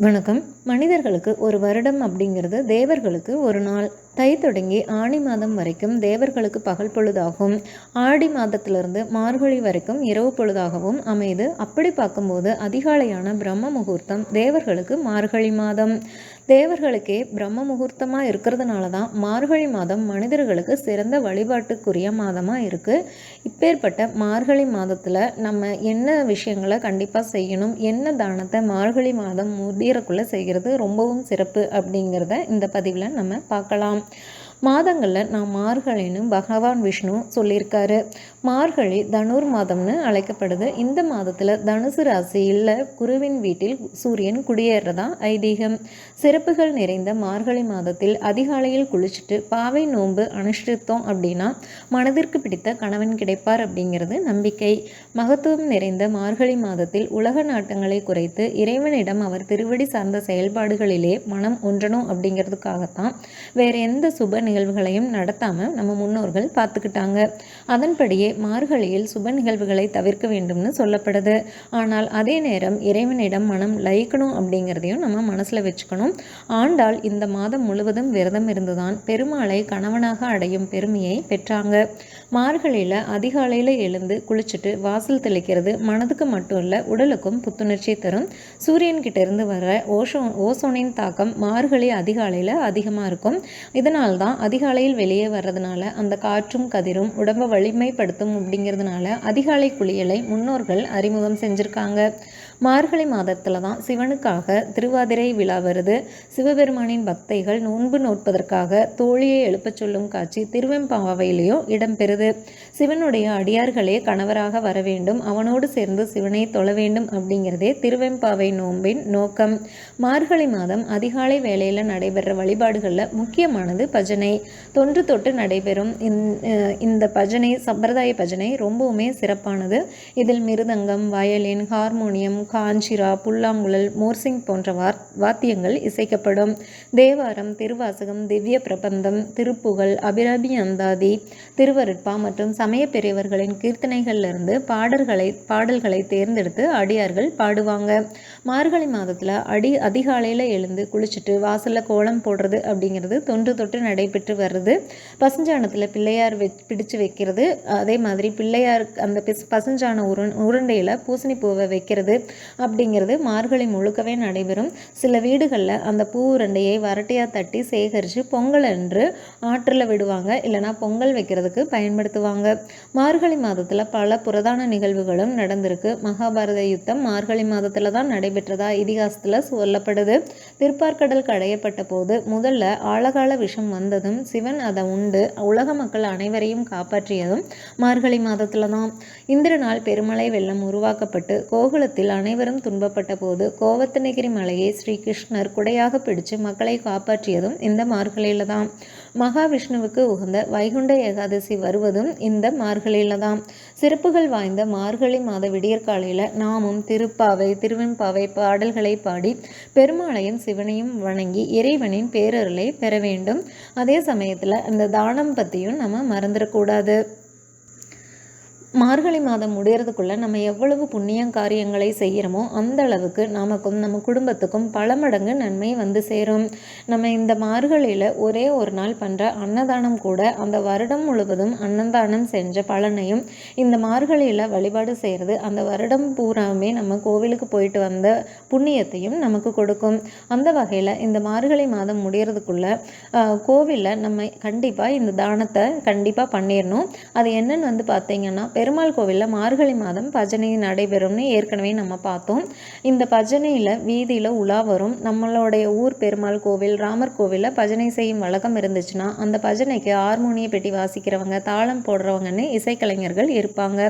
வணக்கம். மனிதர்களுக்கு ஒரு வருடம் அப்படிங்கிறது தேவர்களுக்கு ஒரு நாள். தை தொடங்கி ஆணி மாதம் வரைக்கும் தேவர்களுக்கு பகல் பொழுதாகும். ஆடி மாதத்திலிருந்து மார்கழி வரைக்கும் இரவு பொழுதாகவும் அமைது. அப்படி பார்க்கும்போது அதிகாலையான பிரம்ம முகூர்த்தம் தேவர்களுக்கு மார்கழி மாதம். தேவர்களுக்கே பிரம்ம முகூர்த்தமாக இருக்கிறதுனால தான் மார்கழி மாதம் மனிதர்களுக்கு சிறந்த வழிபாட்டுக்குரிய மாதமாக இருக்குது இப்பேற்பட்ட மார்கழி மாதத்தில் நம்ம என்ன விஷயங்களை கண்டிப்பாக செய்யணும் என்ன தானத்தை மார்கழி மாதம் முடியறக்குள்ளே செய்கிறது ரொம்பவும் சிறப்பு அப்படிங்கிறத இந்த பதிவில் நம்ம பார்க்கலாம். மாதங்களில் நான் மார்கழின்னு பகவான் விஷ்ணு சொல்லியிருக்காரு. மார்கழி தனுர் மாதம்னு அழைக்கப்படுது. இந்த மாதத்தில் தனுசு ராசியில் குருவின் வீட்டில் சூரியன் குடியேறதா ஐதீகம். சிறப்புகள் நிறைந்த மார்கழி மாதத்தில் அதிகாலையில் குளிச்சுட்டு பாவை நோன்பு அனுஷ்டித்தோம் அப்படின்னா மனதிற்கு பிடித்த கணவன் கிடைப்பார் அப்படிங்கிறது நம்பிக்கை. மகத்துவம் நிறைந்த மார்கழி மாதத்தில் உலக நாட்டங்களை குறைத்து இறைவனிடம் அவர் திருவடி சார்ந்த செயல்பாடுகளிலே மனம் ஒன்றணும் அப்படிங்கிறதுக்காகத்தான் வேற எந்த சுப நிகழ்வுகளையும் நடத்தாமல் நம்ம முன்னோர்கள் பார்த்துக்கிட்டாங்க. அதன்படியே மார்கழியில் சுப நிகழ்வுகளை தவிர்க்க வேண்டும்னு சொல்லப்படுது. ஆனால் அதே நேரம் இறைவனிடம் மனம் லயிக்கணும் அப்படிங்கிறதையும் நம்ம மனசில் வச்சுக்கணும். ஆண்டாள் இந்த மாதம் முழுவதும் விரதம் இருந்துதான் பெருமாளை கணவனாக அடையும் பெருமையை பெற்றாங்க. மார்கழியில் அதிகாலையில் எழுந்து குளிச்சுட்டு வாசல் தெளிக்கிறது மனதுக்கு மட்டும் இல்லை உடலுக்கும் புத்துணர்ச்சி தரும். சூரியன் கிட்ட இருந்து வர ஓசோ ஓசோனின் தாக்கம் மார்கழி அதிகாலையில் அதிகமாக இருக்கும். இதனால் தான் அதிகாலையில் வெளியே வர்றதுனால அந்த காற்றும் கதிரும் உடம்பை வலிமைப்படுத்தும் அப்படிங்கிறதுனால அதிகாலை குளியலை முன்னோர்கள் அறிமுகம் செஞ்சுருக்காங்க. மார்கழி மாதத்தில் தான் சிவனுக்காக திருவாதிரை விழா வருது. சிவபெருமானின் பக்தைகள் நோன்பு நோட்பதற்காக தோழியை எழுப்பச் சொல்லும் காட்சி திருவெம்பாவையிலையும் இடம்பெறுது சிவனுடைய அடியார்களே கணவராக வர வேண்டும். அவனோடு சேர்ந்து சிவனை தொழ வேண்டும் அப்படிங்கிறதே திருவெம்பாவை நோன்பின் நோக்கம். மார்கழி மாதம் அதிகாலை வேளையில் நடைபெற வழிபாடுகளில் முக்கியமானது பஜனை. தொன்று தொட்டு நடைபெறும் இந்த பஜனை சம்பிரதாய பஜனை ரொம்பவுமே சிறப்பானது. இதில் மிருதங்கம் வயலின் ஹார்மோனியம் காஞ்சிரா புல்லாங்குழல் மோர்சிங் போன்ற வார் வாத்தியங்கள் இசைக்கப்படும். தேவாரம் திருவாசகம் திவ்ய பிரபந்தம் திருப்புகழ் அபிராபி அந்தாதி திருவருட்பா மற்றும் சமய பெரியவர்களின் கீர்த்தனைகளிலிருந்து பாடல்களை பாடல்களை தேர்ந்தெடுத்து அடியார்கள் பாடுவாங்க. மார்கழி மாதத்தில் அடி அதிகாலையில் எழுந்து குளிச்சுட்டு வாசலில் கோலம் போடுறது அப்படிங்கிறது தொன்று தொட்டு நடைபெற்று வருது பசுஞ்சாணத்தில் பிள்ளையார் வெ பிடிச்சு வைக்கிறது. அதே மாதிரி பிள்ளையார் அந்த பசுஞ்சாண உருண் உருண்டையில் பூசணி பூவை வைக்கிறது. அப்படிங்கிறது மார்கழி முழுக்கவே நடைபெறும். சில வீடுகளில் அந்த பூ உருண்டையை வரட்டையாக தட்டி சேகரித்து பொங்கல் அன்று ஆற்றில் விடுவாங்க. இல்லைனா பொங்கல் வைக்கிறதுக்கு பயன்படுத்துவாங்க. மார்கழி மாதத்தில் பல புரதான நிகழ்வுகளும் நடந்திருக்கு. மகாபாரத யுத்தம் மார்கழி மாதத்தில் தான் நடைபெற்றதா இதிகாசத்தில் சொல்லப்படுது. திருப்பார்கடல் கடையப்பட்ட போது முதல்ல ஆழகால விஷம் வந்ததும் சிவன் அதை உண்டு உலக மக்கள் அனைவரையும் காப்பாற்றியதும் மார்கழி மாதத்தில் தான். இந்திரனால் பெருமலை வெள்ளம் உருவாக்கப்பட்டு கோகுலத்தில் அனைவரும் துன்பப்பட்ட போது கோவத்தனகிரி மலையை ஸ்ரீகிருஷ்ணர் குடையாக பிடிச்சு மக்களை காப்பாற்றியதும் இந்த மார்கழியில தான் மகாவிஷ்ணுவுக்கு உகந்த வைகுண்ட ஏகாதசி வருவதும் இந்த மார்கழியில தான் சிறப்புகள் வாய்ந்த மார்கழி மாத விடியற்காலையில் நாமும் திருப்பாவை திருவெண்பாவை பாடல்களை பாடி பெருமாளையும் சிவனையும் வணங்கி இறைவனின் பேரருளை பெற வேண்டும். அதே சமயத்தில் இந்த தானம் பற்றியும் நம்ம மறந்துடக்கூடாது மார்கழி மாதம் முடியறதுக்குள்ளே நம்ம எவ்வளவு புண்ணியம் காரியங்களை செய்கிறோமோ அந்த அளவுக்கு நமக்கும் நம்ம குடும்பத்துக்கும் பல மடங்கு நன்மை வந்து சேரும். நம்ம இந்த மார்கழியில் ஒரே ஒரு நாள் பண்ணுற அன்னதானம் கூட அந்த வருடம் முழுவதும் அன்னதானம் செஞ்ச பலனையும் இந்த மார்கழியில் வழிபாடு செய்கிறது அந்த வருடம் பூராமே நம்ம கோவிலுக்கு போயிட்டு வந்த புண்ணியத்தையும் நமக்கு கொடுக்கும். அந்த வகையில் இந்த மார்கழி மாதம் முடியறதுக்குள்ளே கோவிலில் நம்ம கண்டிப்பாக இந்த தானத்தை கண்டிப்பாக பண்ணிடணும் அது என்னன்னு வந்து பார்த்தீங்கன்னா பெருமாள் கோவிலில் மார்கழி மாதம் பஜனை நடைபெறும்னு ஏற்கனவே நம்ம பார்த்தோம். இந்த பஜனையில் வீதியில் உலா வரும். நம்மளுடைய ஊர் பெருமாள் கோவில் ராமர் கோவிலில் பஜனை செய்யும் வழக்கம் இருந்துச்சுன்னா அந்த பஜனைக்கு ஹார்மோனிய பெட்டி வாசிக்கிறவங்க தாளம் போடுறவங்கன்னு இசைக்கலைஞர்கள் இருப்பாங்க.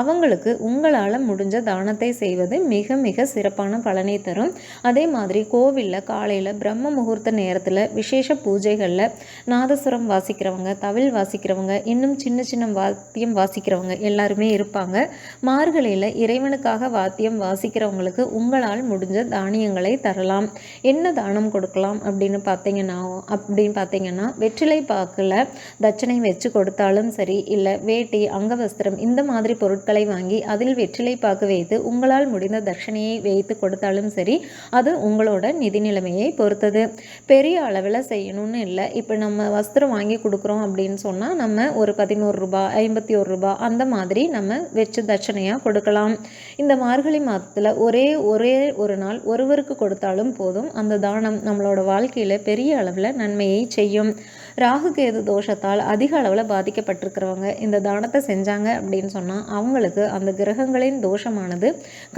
அவங்களுக்கு உங்களால் முடிஞ்ச தானத்தை செய்வது மிக மிக சிறப்பான பலனை தரும். அதே மாதிரி கோவிலில் காலையில் பிரம்ம முகூர்த்த நேரத்தில் விசேஷ பூஜைகளில் நாதசுரம் வாசிக்கிறவங்க தவில் வாசிக்கிறவங்க இன்னும் சின்ன சின்ன வாத்தியம் வாசிக்கிறவங்க எல்லாருமே இருப்பாங்க. மார்கழியில் இறைவனுக்காக வாத்தியம் வாசிக்கிறவங்களுக்கு உங்களால் முடிஞ்ச தானியங்களை தரலாம். என்ன தானம் கொடுக்கலாம் அப்படின்னு பார்த்தீங்கன்னா அப்படின்னு பார்த்தீங்கன்னா வெற்றிலை பாக்கில் தட்சணை வச்சு கொடுத்தாலும் சரி இல்லை வேட்டி அங்கவஸ்திரம் இந்த மாதிரி பொருட்களை வாங்கி அதில் வெற்றிலை பாக்கு வைத்து உங்களால் முடிந்த தட்சணையை வைத்து கொடுத்தாலும் சரி அது உங்களோட நிதி நிலைமையை பொறுத்தது. பெரிய அளவில் செய்யணும்னு இல்லை. இப்போ நம்ம வஸ்திரம் வாங்கி கொடுக்குறோம் அப்படின்னு சொன்னால் நம்ம ஒரு பதினோரு ரூபா ஐம்பத்தி ஒரு ரூபா அந்த மாதிரி நம்ம வச்சு தட்சணையாக கொடுக்கலாம். இந்த மார்கழி மாதத்தில் ஒரே ஒரே ஒரு நாள் ஒருவருக்கு கொடுத்தாலும் போதும். அந்த தானம் நம்மளோட வாழ்க்கையில் பெரிய அளவில் நன்மையை செய்யும். ராகு கேது தோஷத்தால் அதிக அளவில் பாதிக்கப்பட்டிருக்கிறவங்க இந்த தானத்தை செஞ்சாங்க அப்படின்னு சொன்னால் அவங்களுக்கு அந்த கிரகங்களின் தோஷமானது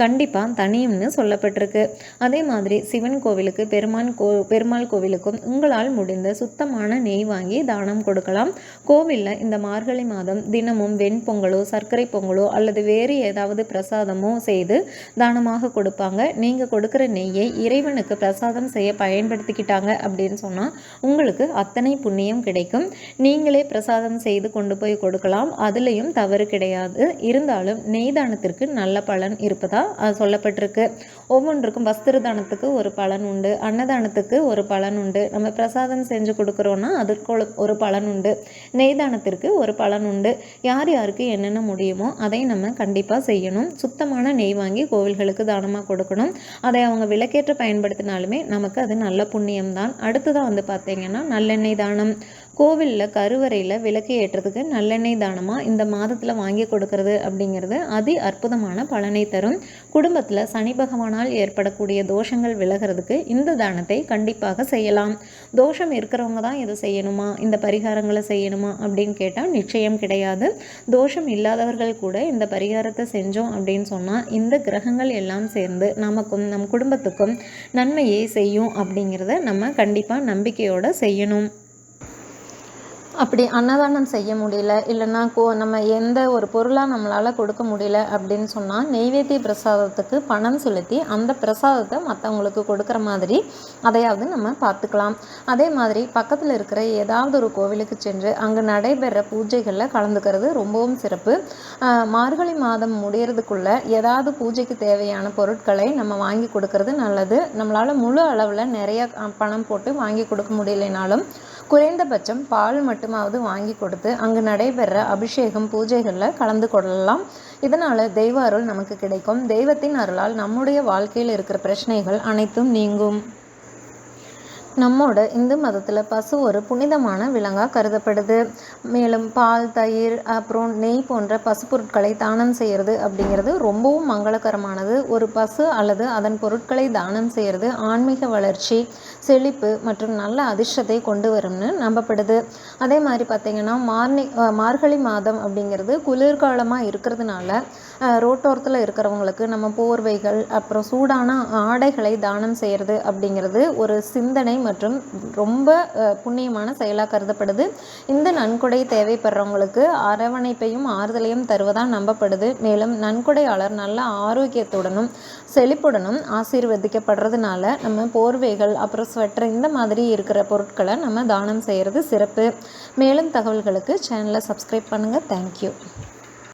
கண்டிப்பாக தனியும்னு சொல்லப்பட்டிருக்கு. அதே மாதிரி சிவன் கோவிலுக்கு பெருமான் கோ பெருமாள் கோவிலுக்கும் உங்களால் முடிந்த சுத்தமான நெய் வாங்கி தானம் கொடுக்கலாம். கோவிலில் இந்த மார்கழி மாதம் தினமும் வெண்பொங்கலோ சர்க்கரை பொங்கலோ அல்லது வேறு ஏதாவது பிரசாதமோ செய்து தானமாக கொடுப்பாங்க. நீங்கள் கொடுக்குற நெய்யை இறைவனுக்கு பிரசாதம் செய்ய பயன்படுத்திக்கிட்டாங்க அப்படின்னு சொன்னால் உங்களுக்கு அத்தனை புண்ணியம் கிடைக்கும். நீங்களே பிரசாதம் செய்து கொண்டு போய் கொடுக்கலாம். அதுலேயும் தவறு கிடையாது. இருந்தாலும் நெய் தானத்திற்கு நல்ல பலன் இருப்பதா? சொல்லப்பட்டிருக்கு. ஒவ்வொன்றுக்கும் வஸ்திர தானத்துக்கு ஒரு பலன் உண்டு. அன்னதானத்துக்கு ஒரு பலன் உண்டு. நம்ம பிரசாதம் செஞ்சு கொடுக்குறோன்னா அதற்கு ஒரு பலன் உண்டு. நெய்தானத்திற்கு ஒரு பலன் உண்டு. யார் யாருக்கு என்னென்ன முடியுமோ அதை நம்ம கண்டிப்பாக செய்யணும். சுத்தமான நெய் வாங்கி கோவில்களுக்கு தானமாக கொடுக்கணும். அதை அவங்க விளக்கேற்ற பயன்படுத்தினாலுமே நமக்கு அது நல்ல புண்ணியம்தான். அடுத்ததாக வந்து பார்த்திங்கன்னா நல்லெண்ணெய் தானம். கோவிலில் கருவறையில் விளக்கு ஏற்றுறதுக்கு நல்லெண்ணெய் தானமாக இந்த மாதத்தில் வாங்கி கொடுக்கறது அப்படிங்கிறது அதி அற்புதமான பலனை தரும். குடும்பத்தில் சனி பகவானால் ஏற்படக்கூடிய தோஷங்கள் விலகிறதுக்கு இந்த தானத்தை கண்டிப்பாக செய்யலாம். தோஷம் இருக்கிறவங்க தான் இதை செய்யணுமா? இந்த பரிகாரங்களை செய்யணுமா? அப்படின்னு கேட்டால் நிச்சயம் கிடையாது. தோஷம் இல்லாதவர்கள் கூட இந்த பரிகாரத்தை செஞ்சோம் அப்படின்னு சொன்னால் இந்த கிரகங்கள் எல்லாம் சேர்ந்து நமக்கும் நம் குடும்பத்துக்கும் நன்மையை செய்யும் அப்படிங்கிறத நம்ம கண்டிப்பாக நம்பிக்கையோடு செய்யணும். அப்படி அன்னதானம் செய்ய முடியல இல்லைன்னா கோ நம்ம எந்த ஒரு பொருளாக நம்மளால் கொடுக்க முடியல அப்படின்னு சொன்னால் நெய்வேத்திய பிரசாதத்துக்கு பணம் செலுத்தி அந்த பிரசாதத்தை மற்றவங்களுக்கு கொடுக்குற மாதிரி அதையாவது நம்ம பார்த்துக்கலாம். அதே மாதிரி பக்கத்தில் இருக்கிற ஏதாவது ஒரு கோவிலுக்கு சென்று அங்கே நடைபெற பூஜைகளில் கலந்துக்கிறது ரொம்பவும் சிறப்பு. மார்கழி மாதம் முடியறதுக்குள்ளே ஏதாவது பூஜைக்கு தேவையான பொருட்களை நம்ம வாங்கி கொடுக்கறது நல்லது. நம்மளால் முழு அளவில் நிறைய பணம் போட்டு வாங்கி கொடுக்க முடியலைனாலும் குறைந்தபட்சம் பால் மட்டுமாவது வாங்கி கொடுத்து அங்கு நடைபெற அபிஷேகம் பூஜைகளில் கலந்து கொள்ளலாம். இதனால் தெய்வ அருள் நமக்கு கிடைக்கும். தெய்வத்தின் அருளால் நம்முடைய வாழ்க்கையில் இருக்கிற பிரச்சனைகள் அனைத்தும் நீங்கும். நம்மோட இந்து மதத்தில் பசு ஒரு புனிதமான விலங்காக கருதப்படுது. மேலும் பால் தயிர் அப்புறம் நெய் போன்ற பசு பொருட்களை தானம் செய்கிறது அப்படிங்கிறது ரொம்பவும் மங்களகரமானது. ஒரு பசு அல்லது அதன் பொருட்களை தானம் செய்கிறது ஆன்மீக வளர்ச்சி செழிப்பு மற்றும் நல்ல அதிர்ஷ்டத்தை கொண்டு வரும்னு நம்பப்படுது. அதே மாதிரி பார்த்திங்கன்னா மார்னி மார்கழி மாதம் அப்படிங்கிறது குளிர்காலமாக இருக்கிறதுனால ரோட்டோரத்தில் இருக்கிறவங்களுக்கு நம்ம போர்வைகள் அப்புறம் சூடான ஆடைகளை தானம் செய்கிறது அப்படிங்கிறது ஒரு சிந்தனை மற்றும் ரொம்ப புண்ணியமான செயலாக கருதப்படுது. இந்த நன்கொடை தேவைப்படுறவங்களுக்கு அரவணைப்பையும் ஆறுதலையும் தருவதாக நம்பப்படுது. மேலும் நன்கொடையாளர் நல்ல ஆரோக்கியத்துடனும் செழிப்புடனும் ஆசீர்வதிக்கப்படுறதுனால நம்ம போர்வைகள் அப்புறம் ஸ்வெட்டர் இந்த மாதிரி இருக்கிற பொருட்களை நம்ம தானம் செய்கிறது சிறப்பு. மேலும் தகவல்களுக்கு சேனலை சப்ஸ்கிரைப் பண்ணுங்கள் தேங்க்யூ